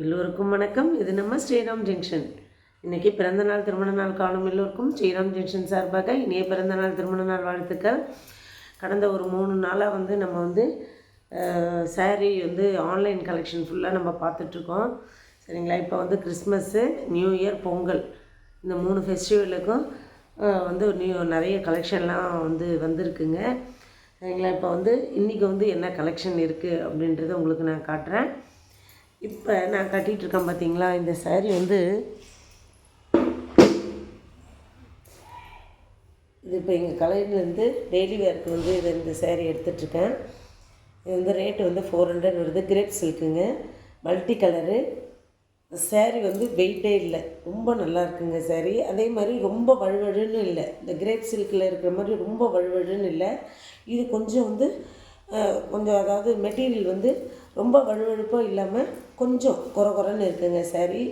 எல்லோருக்கும் வணக்கம். இது நம்ம ஸ்ரீராம் ஜங்ஷன். இன்றைக்கி பிறந்தநாள் திருமண நாள் காலம் எல்லோருக்கும் ஸ்ரீராம் ஜங்ஷன் சார்பாக இனிய பிறந்தநாள் திருமண நாள் வாழ்த்துக்கள். கடந்த ஒரு மூணு நாளாக வந்து நம்ம வந்து சாரீ வந்து ஆன்லைன் கலெக்ஷன் ஃபுல்லாக நம்ம பார்த்துட்ருக்கோம். சரிங்களா? இப்போ வந்து கிறிஸ்மஸ்ஸு நியூ இயர் பொங்கல். இந்த மூணு ஃபெஸ்டிவலுக்கும் வந்து நியூ நிறைய கலெக்ஷன்லாம் வந்து வந்திருக்குங்க. சரிங்களா? இப்போ வந்து இன்றைக்கி வந்து என்ன கலெக்ஷன் இருக்குது அப்படின்றத உங்களுக்கு நான் காட்டுறேன். இப்போ நான் கட்டிகிட்டு இருக்கேன் பார்த்தீங்களா இந்த சேரீ வந்து இது இப்போ எங்கள் கலையிலேருந்து டெய்லி வேர்க்கு வந்து இது இந்த saree எடுத்துகிட்ருக்கேன் இது வந்து ரேட்டு வந்து ஃபோர் ஹண்ட்ரட் வருது. கிரேப் சில்க்குங்க மல்டி கலரு சேரீ வந்து வெயிட்டே இல்லை. ரொம்ப நல்லா இருக்குங்க saree. அதே மாதிரி ரொம்ப வழுவழுன்னு இல்லை. இந்த கிரேப் சில்கில் இருக்கிற மாதிரி ரொம்ப வழுவழுன்னு இல்லை. இது கொஞ்சம் வந்து கொஞ்சம் அதாவது மெட்டீரியல் வந்து ரொம்ப வழுவழுப்பாக இல்லாமல் கொஞ்சம் குறை குறைன்னு இருக்குங்க. சரி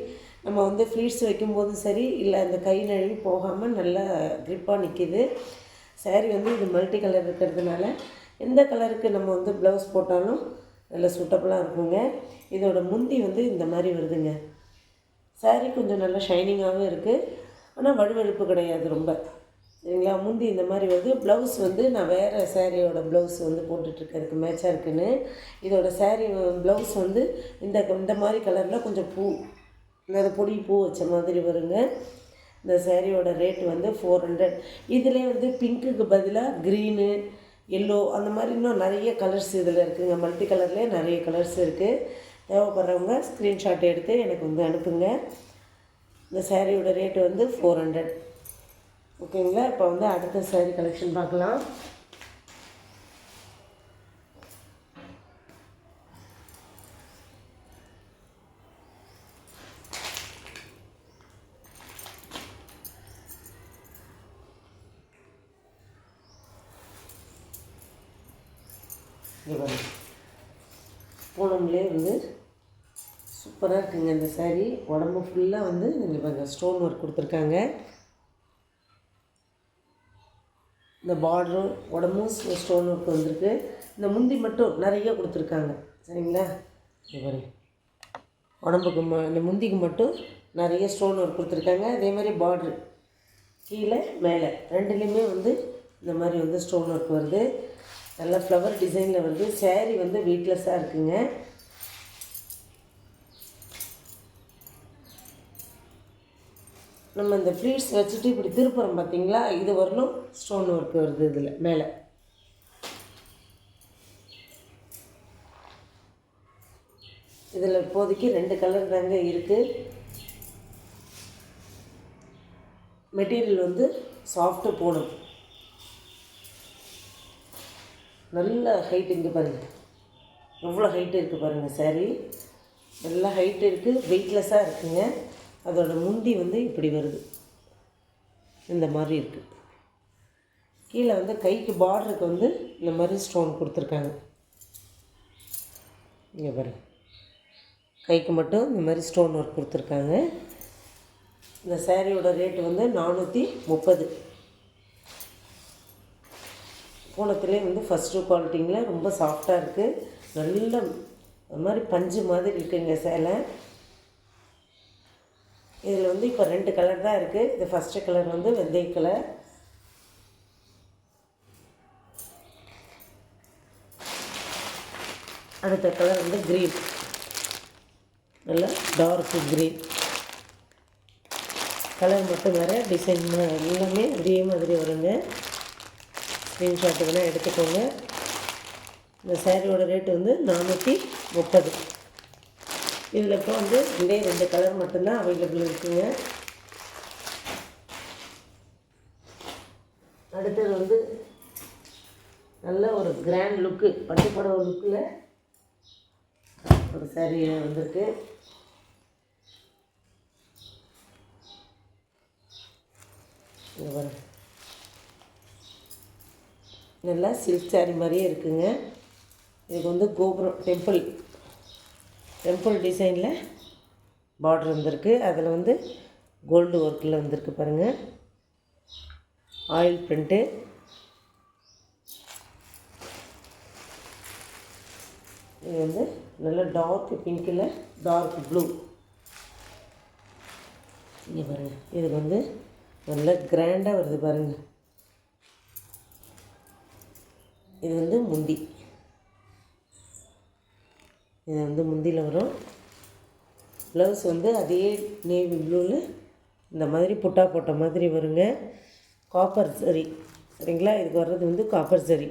நம்ம வந்து ஃப்ளீட்ஸ் வைக்கும்போதும் சரி இல்லை அந்த கை நழுவி போகாமல் நல்லா க்ரிப்பாக நிற்கிது saree வந்து இது மல்டி கலர் இருக்கிறதுனால எந்த கலருக்கு நம்ம வந்து ப்ளவுஸ் போட்டாலும் நல்ல சூட்டபுளாக இருக்குங்க. இதோட முந்தி வந்து இந்த மாதிரி வருதுங்க. Saree கொஞ்சம் நல்லா ஷைனிங்காகவும் இருக்குது ஆனால் வழுவழுப்பு கிடையாது ரொம்ப. சரிங்களா முந்தி இந்த மாதிரி வந்து ப்ளவுஸ் வந்து நான் வேறு சேரீயோட ப்ளவுஸ் வந்து போட்டுட்ருக்கறதுக்கு மேட்சாக இருக்குன்னு. இதோட சேரீ ப்ளவுஸ் வந்து இந்த இந்த மாதிரி கலரில் கொஞ்சம் பூ இந்த பொடி பூ வச்ச மாதிரி வருங்க. இந்த சேரீயோட ரேட் வந்து ஃபோர் ஹண்ட்ரட் இதிலே வந்து பிங்க்குக்கு பதிலாக க்ரீனு எல்லோ அந்த மாதிரி இன்னும் நிறைய கலர்ஸ் இதில் இருக்குங்க. மல்டி கலர்லேயே நிறைய கலர்ஸ் இருக்குது தேவைப்படுறவங்க ஸ்க்ரீன்ஷாட் எடுத்து எனக்கு வந்து அனுப்புங்க. இந்த சேரீயோட ரேட்டு வந்து ஃபோர் ஹண்ட்ரட் ஓகேங்களா? இப்போ வந்து அடுத்த சாரீ கலெக்ஷன் பார்க்கலாம். இங்கே பூனம்லேயே வந்து சூப்பராக இருக்குங்க இந்த saree. உடம்பு ஃபுல்லாக வந்து இங்கே ஸ்டோன் ஒர்க் கொடுத்துருக்காங்க. இந்த பார்டரும் உடம்பும் ஸ்டோன் ஒர்க் வந்திருக்கு இந்த முந்தி மட்டும் நிறைய கொடுத்துருக்காங்க. சரிங்களா? இங்கே பாருங்க. உடம்புக்கு ம இந்த முந்திக்கு மட்டும் நிறைய ஸ்டோன் ஒர்க் கொடுத்துருக்காங்க. அதே மாதிரி பார்ட்ரு கீழே மேலே. ரெண்டுலேயுமே வந்து இந்த மாதிரி வந்து ஸ்டோன் ஒர்க் வருது நல்ல ஃப்ளவர் டிசைனில் வருது. சேரீ வந்து வெயிட்லெஸ்ஸாக இருக்குங்க. நம்ம இந்த ஃப்ளீட்ஸ் வச்சுட்டு இப்படி திருப்புறோம் பார்த்தீங்களா இது வரலும் ஸ்டோன் ஒர்க் வருது இதில் மேலே. இதில் இப்போதைக்கு ரெண்டு கலர் தாங்க இருக்குது மெட்டீரியல் வந்து சாஃப்ட்டு போடும். நல்ல ஹைட் இங்கே பாருங்கள் எவ்வளோ ஹைட் இருக்குது பாருங்கள் saree. நல்ல ஹைட் இருக்குது வெயிட்லெஸ்ஸாக இருக்குங்க. அதோட முந்தி வந்து இப்படி வருது. இந்த மாதிரி இருக்குது கீழே வந்து கைக்கு பார்டருக்கு வந்து இந்த மாதிரி ஸ்டோன் கொடுத்துருக்காங்க. இங்கே பாருங்க கைக்கு மட்டும் இந்த மாதிரி ஸ்டோன் ஒர்க் கொடுத்துருக்காங்க. இந்த சேரீயோட ரேட்டு வந்து நானூற்றி முப்பது. பூனத்துலேயே வந்து ஃபஸ்ட்டு குவாலிட்டிங்கில் ரொம்ப சாஃப்டாக இருக்குது நல்ல ஒரு மாதிரி பஞ்சு மாதிரி இருக்குங்க சேலை. இதில் வந்து இப்போ ரெண்டு கலர் தான் இருக்குது இது ஃபஸ்ட்டு கலர் வந்து வெந்தய கலர். அடுத்த கலர் வந்து க்ரீன் நல்லா டார்க் க்ரீன் கலர் மட்டும் வேறு டிசைன் எல்லாமே அதே மாதிரி வருங்க. ஸ்க்ரீன்ஷாட்டு வேணால் எடுத்துக்கோங்க. இந்த சேரீயோட ரேட்டு வந்து நானூற்றி முப்பது. இதில் இப்போ வந்து ரெண்டே ரெண்டு கலர் மட்டும்தான் அவைலபிள் இருக்குங்க. அடுத்தது வந்து நல்ல ஒரு கிராண்ட் லுக்கு பட்டுப்படவை லுக்கில் ஒரு saree வந்திருக்கு. நல்லா சில்க் saree மாதிரியே இருக்குங்க. இதுக்கு வந்து கோபுரம் டெம்பிள் டெம்பிள் டிசைனில் பார்டர் வந்திருக்கு. அதில் வந்து கோல்டு ஒர்க்கில் வந்திருக்கு பாருங்கள் ஆயில் பிரிண்ட்டு இது வந்து நல்ல டார்க் பிங்க்கில் டார்க் ப்ளூ இங்கே பாருங்கள் இது வந்து நல்ல கிராண்டாக வருது பாருங்கள் இது வந்து முந்தி இது வந்து முந்தியில் வரும். ப்ளவுஸ் வந்து அதே நேவி ப்ளூவில் இந்த மாதிரி புட்டா போட்ட மாதிரி வருங்க. காப்பர் சரி சரிங்களா? இதுக்கு வர்றது வந்து காப்பர் சரி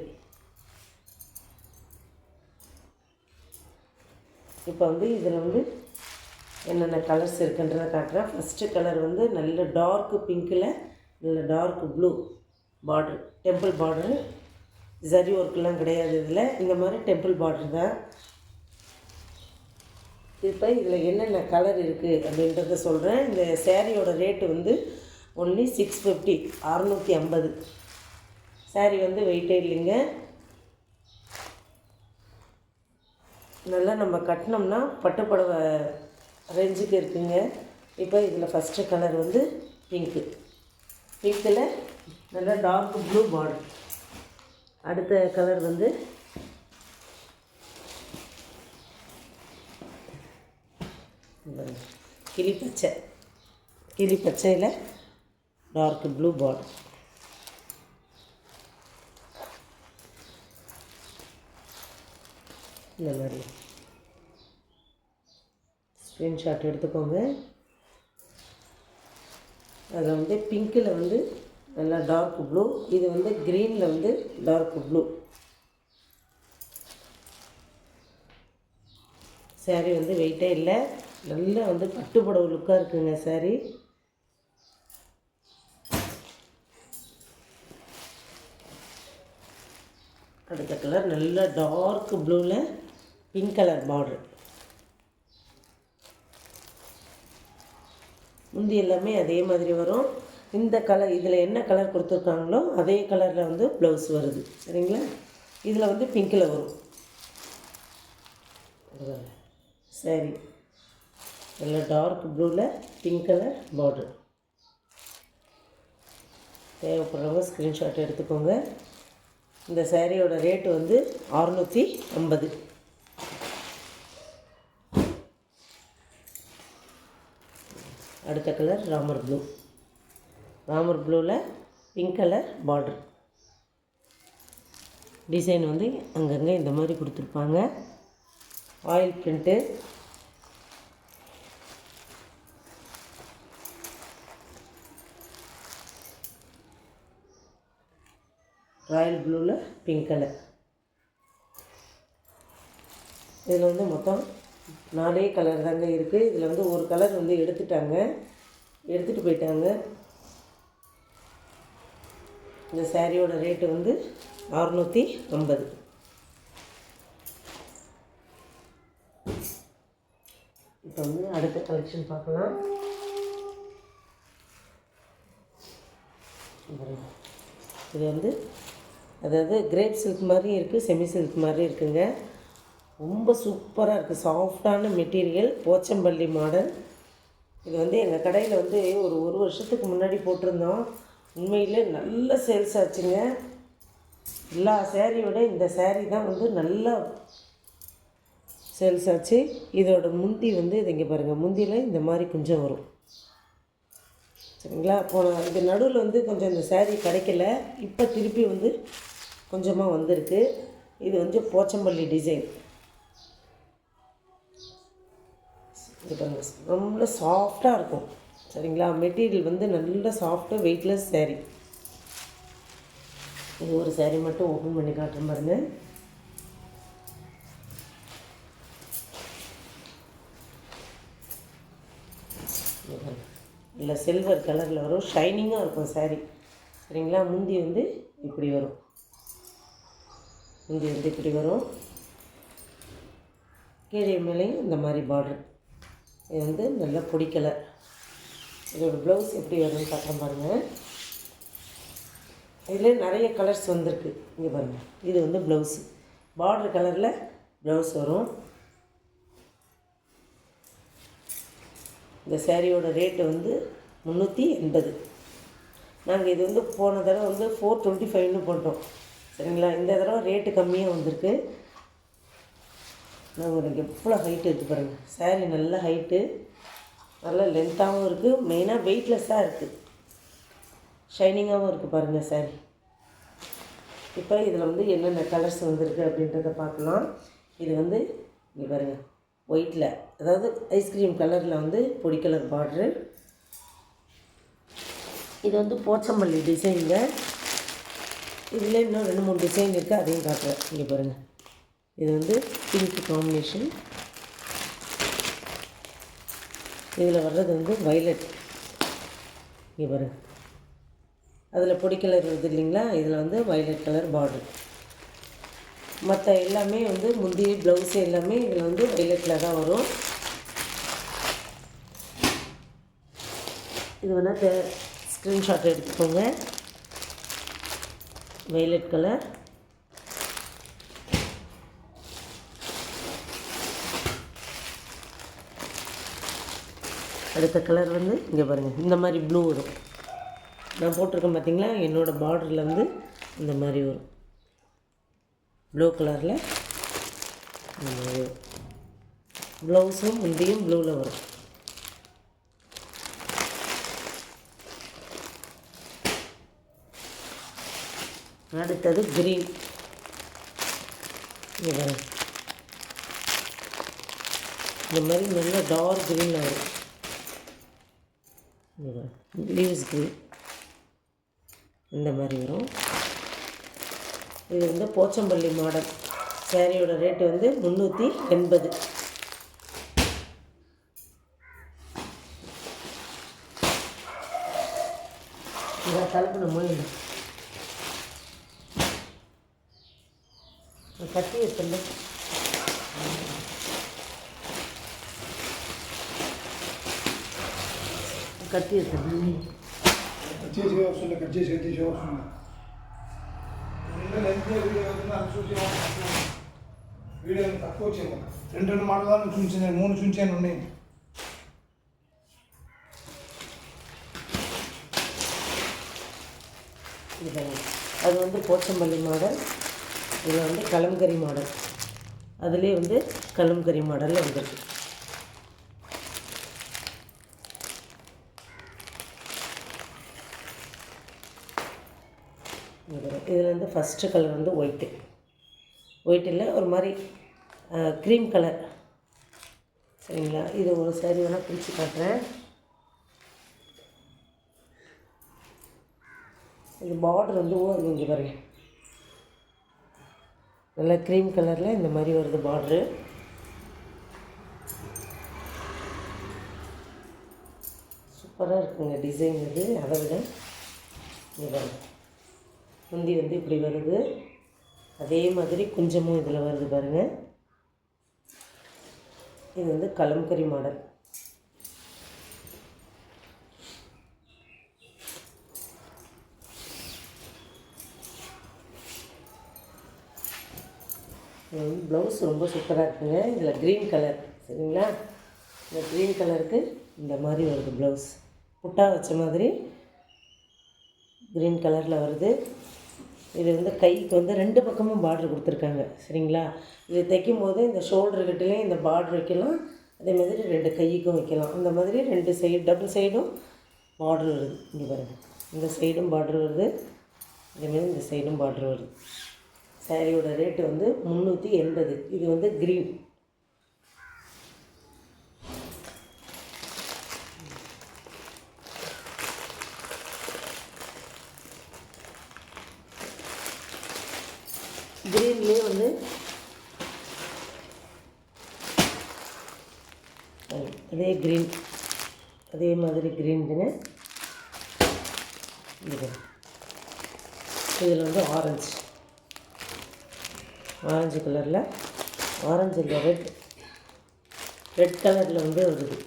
இப்போ வந்து இதில் வந்து என்னென்ன கலர்ஸ் இருக்குன்றதை காட்டுறேன். ஃபஸ்ட்டு கலர் வந்து நல்ல டார்க்கு பிங்க்கில் நல்ல dark blue border temple border zari ஒர்க்கெலாம் கிடையாது இதில். இந்த மாதிரி டெம்பிள் பார்டர் தான். இப்போ இதில் என்னென்ன கலர் இருக்குது அப்படின்றத சொல்கிறேன். இந்த சேரீயோட ரேட்டு வந்து ஒன்லி சிக்ஸ் ஃபிஃப்டி அறநூற்றி ஐம்பது. சாரீ வந்து வெயிட்டே இல்லைங்க. நல்லா நம்ம கட்டினோம்னா பட்டுப்புடவை ரேஞ்சுக்கு இருக்குங்க. இப்போ இதில் ஃபஸ்ட்டு கலர் வந்து பிங்க்கு பிங்க்கில் நல்லா டார்க் ப்ளூ பார்டர் அடுத்த கலர் வந்து கிளி பச்சை கிளி பச்சையில் டார்க் ப்ளூ பார்டர் இந்த மாதிரி. ஸ்க்ரீன்ஷாட் எடுத்துக்கோங்க. அதில் வந்து பிங்க்கில் வந்து நல்லா டார்க் ப்ளூ இது வந்து க்ரீனில் வந்து டார்க் ப்ளூ சேரீ வந்து வெயிட்டே இல்லை. நல்லா வந்து பட்டுப்புடவை லுக்காக இருக்குங்க சாரீ அடுத்த கலர் நல்ல டார்க் ப்ளூவில் பிங்க் கலர் பார்டர் முந்தி எல்லாமே அதே மாதிரி வரும். இந்த கலர் இதில் என்ன கலர் கொடுத்துருக்காங்களோ அதே கலரில் வந்து ப்ளவுஸ் வருது. சரிங்களா? இதில் வந்து பிங்க்கில் வரும். சரி. நல்ல டார்க் ப்ளூவில் பிங்க் கலர் பார்டர் தேவைப்படுறவங்க ஸ்க்ரீன்ஷாட் எடுத்துக்கோங்க. இந்த சேரீயோட ரேட்டு வந்து அறநூற்றி ஐம்பது. அடுத்த கலர் ராமர் ப்ளூ ராமர் ப்ளூவில் பிங்க் கலர் பார்டர் டிசைன் வந்து அங்கங்கே இந்த மாதிரி கொடுத்துருப்பாங்க. ஆயில் பிரிண்ட்டு ராயல் ப்ளூவில் பிங்க் கலர் இதில் வந்து மொத்தம் நாலே கலர் தாங்க இருக்குது இதில் வந்து ஒரு கலர் வந்து எடுத்துட்டாங்க. எடுத்துகிட்டு போயிட்டாங்க. இந்த சாரியோட ரேட்டு வந்து அறுநூற்றி ஐம்பது. இப்போ வந்து அடுத்த கலெக்ஷன் பார்க்கலாம். இது வந்து அதாவது கிரேப் சில்க் மாதிரியும் இருக்குது செமி சில்க் மாதிரி இருக்குங்க. ரொம்ப சூப்பராக இருக்குது சாஃப்டான மெட்டீரியல் போச்சம்பள்ளி மாடல். இது வந்து எங்கள் கடையில் வந்து ஒரு ஒரு வருஷத்துக்கு முன்னாடி போட்டிருந்தோம். உண்மையிலே நல்ல சேல்ஸ் ஆச்சுங்க. எல்லா சேரீயோட இந்த சேரீ தான் வந்து நல்லா சேல்ஸ் ஆச்சு. இதோட முந்தி வந்து இது இங்கே பாருங்கள் முந்தியில் இந்த மாதிரி கொஞ்சம் வரும். சரிங்களா? போன இது நடுவில் வந்து கொஞ்சம் இந்த சேரீ கிடைக்கல. இப்போ திருப்பி வந்து கொஞ்சமாக வந்திருக்கு. இது வந்து போச்சம்பள்ளி டிசைன். இது பாருங்கள் ரொம்ப சாஃப்டாக இருக்கும். சரிங்களா? மெட்டீரியல் வந்து நல்ல சாஃப்டாக வெயிட்லெஸ் சேரீ இது ஒரு சேரீ மட்டும் ஓப்பன் பண்ணி காட்டுறேன் பாருங்க. இல்லை சில்வர் கலரில் வரும். ஷைனிங்காக இருக்கும் saree. சரிங்களா? முந்தி வந்து இப்படி வரும். இங்கே வந்து இப்படி வரும். கீழே மேலேயும் இந்த மாதிரி பார்டர் இது வந்து நல்லா பிடிக்கலை. இதோட ப்ளவுஸ் எப்படி வரும்னு காட்டுறேன் பாருங்கள் இதில் நிறைய கலர்ஸ் வந்திருக்கு. இங்கே பாருங்கள் இது வந்து ப்ளவுஸு பார்டர் கலரில் ப்ளவுஸ் வரும். இந்த சேரீயோட ரேட்டு வந்து முந்நூற்றி எண்பது. நாங்கள் இது வந்து போன தடவை வந்து ஃபோர் டுவெண்ட்டி ஃபைவ்னு போட்டோம். சரிங்களா? இந்த தடவை ரேட்டு கம்மியாக வந்திருக்கு. நான் உங்களுக்கு எவ்வளோ ஹைட் இருக்குது பாருங்கள் சேரீ நல்ல ஹைட்டு நல்லா லென்த்தாகவும் இருக்குது மெயினாக வெயிட்லெஸ்ஸாக இருக்குது ஷைனிங்காகவும் இருக்குது பாருங்கள் சேரீ இப்போ இதில் வந்து என்னென்ன கலர்ஸ் வந்திருக்கு அப்படின்றத பார்க்கலாம். இது வந்து இங்கே பாருங்கள் ஒயிட்டில் அதாவது ஐஸ்கிரீம் கலரில் வந்து பொடி கலர் பார்ட்ரு இது வந்து போச்சம்பள்ளி டிசைனுங்க இதில் இன்னும் ரெண்டு மூணு டிசைன் இருக்குது அதையும் காட்டுறேன். இங்கே பாருங்கள் இது வந்து பிங்க் காம்பினேஷன் இதில் வர்றது வந்து வைலட் இங்கே பாருங்கள் அதில் பொடி கலர் வருது இல்லைங்களா? இதில் வந்து வைலட் கலர் பார்டர் மற்ற எல்லாமே வந்து முந்தி ப்ளவுஸ் எல்லாமே இதில் வந்து வைலட்டில் தான் வரும். இது வேணால் ஸ்க்ரீன்ஷாட் எடுத்துக்கோங்க. வைலட் கலர் அடுத்த கலர் வந்து இங்கே பாருங்கள் இந்த மாதிரி ப்ளூ வரும். நான் போட்டிருக்கேன் பார்த்தீங்களா என்னோடய பார்டரில் வந்து இந்த மாதிரி வரும். ப்ளூ கலரில் இந்த மாதிரி வரும். ப்ளவுஸும் முந்தியும் ப்ளூவில் வரும். அடுத்தது க்ரீன் இது. இந்த மாதிரி நல்ல டார்க் க்ரீனில் வரும் லீவ்ஸ் க்ரீன் இந்த மாதிரி வரும். இது வந்து போச்சம்பள்ளி மாடல். சேரீயோட ரேட்டு வந்து முந்நூற்றி எண்பது. இதை கலப்பணும் மொழி கட்டி எடுத்துள்ள கட்டி எடுத்துள்ள కట్ చేసి వస్తుండే కట్ చేసి కట్ చేసి వస్తుండే లెంత్ వీడియో అవుతుంది అది చూసి వీడియో తక్కువ వచ్చేమో రెండు రెండు మాటలు చూపించాను మూడు చూపించాను ఉన్నాయి இது அது வந்து போச்சம்பள்ளி மாடல் இதில் வந்து கலம்கரி மாடல் அதுலேயே வந்து கலம்கரி மாடலில் வந்திருக்கு இதில் வந்து ஃபஸ்ட்டு கலர் வந்து ஒயிட்டு ஒயிட்டில் ஒரு மாதிரி க்ரீம் கலர் சரிங்களா? இது ஒரு சாரி வேணால் பிரித்து காட்டுறேன். இது பார்டர் வந்து ஓ இங்கே பாருங்க. நல்லா க்ரீம் கலரில் இந்த மாதிரி வருது பார்ட்ரு சூப்பராக இருக்குங்க டிசைன் இது. அதை விட இங்கே முந்தி வந்து இப்படி வருது. அதே மாதிரி குஞ்சமும் இதில் வருது பாருங்கள் இது வந்து கலம்கரி மாடல். ப்ளவுஸ் ரொம்ப சூப்பராக இருக்குங்க. இதில் க்ரீன் கலர் சரிங்களா? இந்த க்ரீன் கலருக்கு இந்த மாதிரி வருது ப்ளவுஸ் புட்டா வச்ச மாதிரி க்ரீன் கலரில் வருது. இது வந்து கைக்கு வந்து ரெண்டு பக்கமும் பார்டர் கொடுத்துருக்காங்க. சரிங்களா? இது தைக்கும் போது இந்த ஷோல்டர்கிட்டலேயும் இந்த பார்டர் வைக்கலாம். அதே மாதிரி ரெண்டு கைக்கும் வைக்கலாம். அந்த மாதிரி ரெண்டு சைடு டபுள் சைடும் பார்டர் வருது. இங்கே பாருங்கள் இந்த சைடும் பார்டர் வருது. அதேமாதிரி இந்த சைடும் பார்டர் வருது. சாரியோட ரேட்டு வந்து முந்நூற்றி எண்பது. இது வந்து க்ரீன் க்ரீன்லேயே வந்து அதே க்ரீன் அதே மாதிரி க்ரீனுங்க இது. இதில் வந்து ஆரஞ்சு ஆரஞ்சு கலரில் ஆரஞ்சு இல்லை ரெட் ரெட் கலரில் வந்து வருது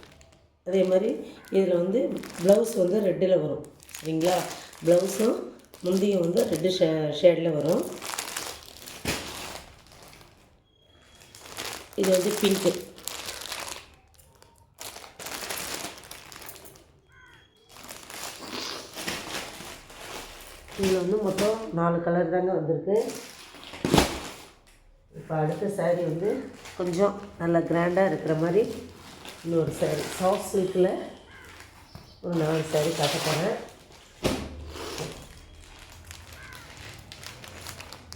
அதே மாதிரி இதில் வந்து ப்ளவுஸ் வந்து ரெட்டில் வரும். சரிங்களா? ப்ளவுஸும் முந்தியும் வந்து ரெட்டு ஷே ஷேடில் வரும். இது வந்து பிங்க்கு இதில் வந்து மொத்தம் நாலு கலர் தாங்க வந்திருக்கு. இப்போ அடுத்த saree வந்து கொஞ்சம் நல்லா கிராண்டாக இருக்கிற மாதிரி இன்னொரு சாரி சாஃப்ட் சில்கில் ஒரு நாலு சாரி காட்ட போகிறேன்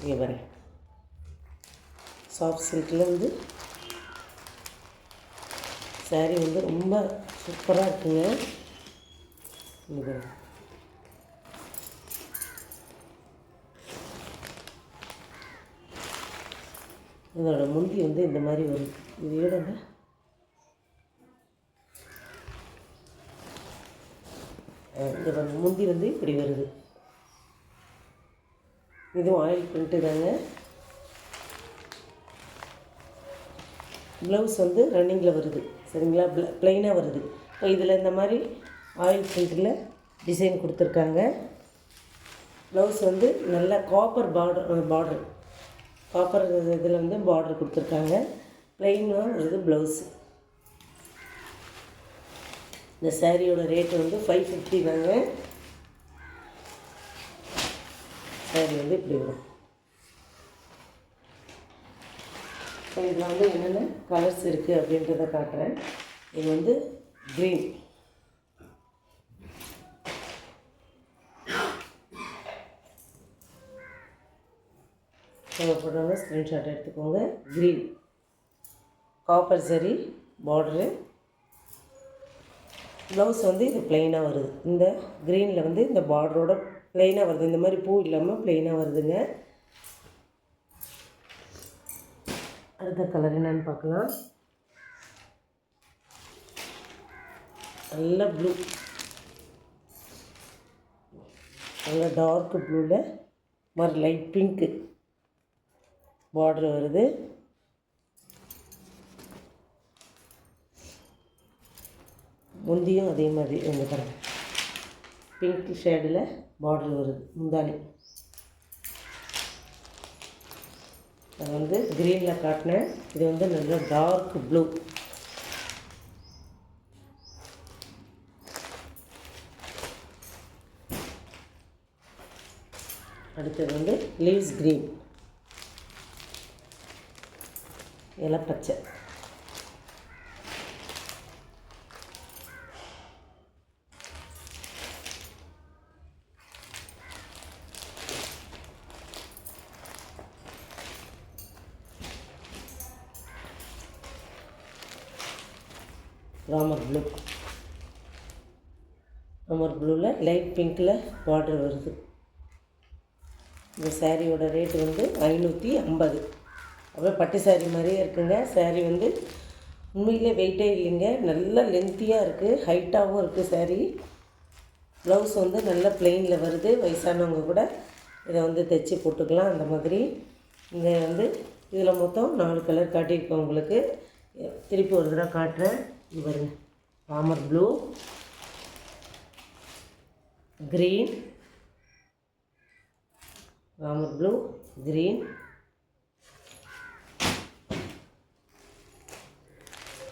இங்கே வரேன் சாஃப்ட் சில்கில் வந்து சாரி வந்து ரொம்ப சூப்பராக இருக்குங்க. இங்கே இதோட முந்தி வந்து இந்த மாதிரி வரும் இது ஈடங்க இந்த முந்தி வந்து இப்படி வருது. இதுவும் ஆயில் பிரிண்ட்டு தாங்க. ப்ளவுஸ் வந்து ரன்னிங்கில் வருது. சரிங்களா? ப்ளைனாக வருது. இப்போ இதில் இந்த மாதிரி ஆயில் பிரிண்டில் டிசைன் கொடுத்துருக்காங்க. ப்ளவுஸ் வந்து நல்ல காப்பர் பார்டர் பார்டர் காப்பர் இதில் வந்து பார்டர் கொடுத்துருக்காங்க. ப்ளெயினாக இது ப்ளவுஸு இந்த சேரீயோட ரேட்டு வந்து ஃபைவ் ஃபிஃப்டி தாங்க. சாரி வந்து இப்படி வரும். இப்போ இதில் வந்து என்னென்ன கலர்ஸ் இருக்குது அப்படின்றத காட்டுறேன். இது வந்து க்ரீன் தேவைப்படுறவங்க ஸ்க்ரீன்ஷாட் எடுத்துக்கோங்க. க்ரீன் காப்பர் சரி பார்டரு ப்ளவுஸ் வந்து இது ப்ளெயினாக வருது. இந்த க்ரீனில் வந்து இந்த பார்டரோட ப்ளெயினாக வருது. இந்த மாதிரி பூ இல்லாமல் ப்ளெயினாக வருதுங்க. அடுத்த கலர் என்னன்னு பார்க்கலாம். நல்ல ப்ளூ நல்ல டார்க் ப்ளூவில் மாதிரி லைட் பிங்க்கு பார்டர் வருது. முந்தியும் அதே மாதிரி இந்த பாருங்க. பிங்க் ஷேடில் பார்டர் வருது. முந்தானி அது வந்து க்ரீனில் காட்டினேன். இது வந்து நல்ல டார்க் ப்ளூ அடுத்தது வந்து லீவ்ஸ் க்ரீன் இலை பச்சை ராமர் ப்ளூ ராமர் ப்ளூவில் லைட் பிங்க்கில் பார்டர் வருது. இந்த சாரியோட ரேட்டு வந்து ஐநூற்றி ஐம்பது. அவ்வளோ பட்டு சாரி மாதிரியே இருக்குங்க. சாரீ வந்து உண்மையிலே வெயிட்டே இல்லைங்க. நல்லா லென்த்தியாக இருக்குது ஹைட்டாகவும் இருக்குது சாரீ ப்ளவுஸ் வந்து நல்ல பிளெயினில் வருது. வயசானவங்க கூட இதை வந்து தைச்சி போட்டுக்கலாம். அந்த மாதிரி இங்கே வந்து இதில் மொத்தம் நாலு கலர் காட்டியிருக்கோம் உங்களுக்கு. திருப்பி ஒரு தடவை காட்டுறேன். இது பாருங்க. பாமர் ப்ளூ க்ரீன் ராமர் ப்ளூ க்ரீன்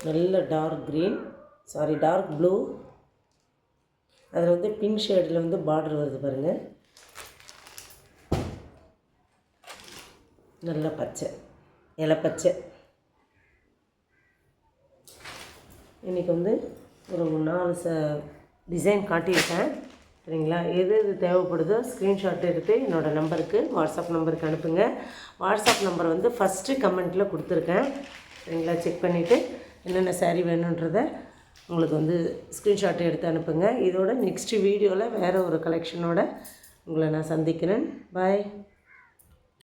நல்ல dark green sari dark blue அதில் வந்து பிங்க் ஷேடில் வந்து பார்டர் வருது பாருங்கள் நல்ல பச்சை. இலை பச்சை. இன்றைக்கி வந்து ஒரு நாலு ச டிசைன் காட்டியிருக்கேன். சரிங்களா? எது எது தேவைப்படுதோ ஸ்க்ரீன்ஷாட் எடுத்து என்னோடய நம்பருக்கு வாட்ஸ்அப் நம்பருக்கு அனுப்புங்க. வாட்ஸ்அப் நம்பர் வந்து ஃபஸ்ட்டு கமெண்ட்டில் கொடுத்துருக்கேன். சரிங்களா? செக் பண்ணிவிட்டு என்னென்ன சாரீ வேணுன்றதை உங்களுக்கு வந்து ஸ்க்ரீன்ஷாட் எடுத்து அனுப்புங்க. இதோட நெக்ஸ்ட் வீடியோவில் வேறு ஒரு கலெக்ஷனோட உங்களை நான் சந்திக்கிறேன். பாய்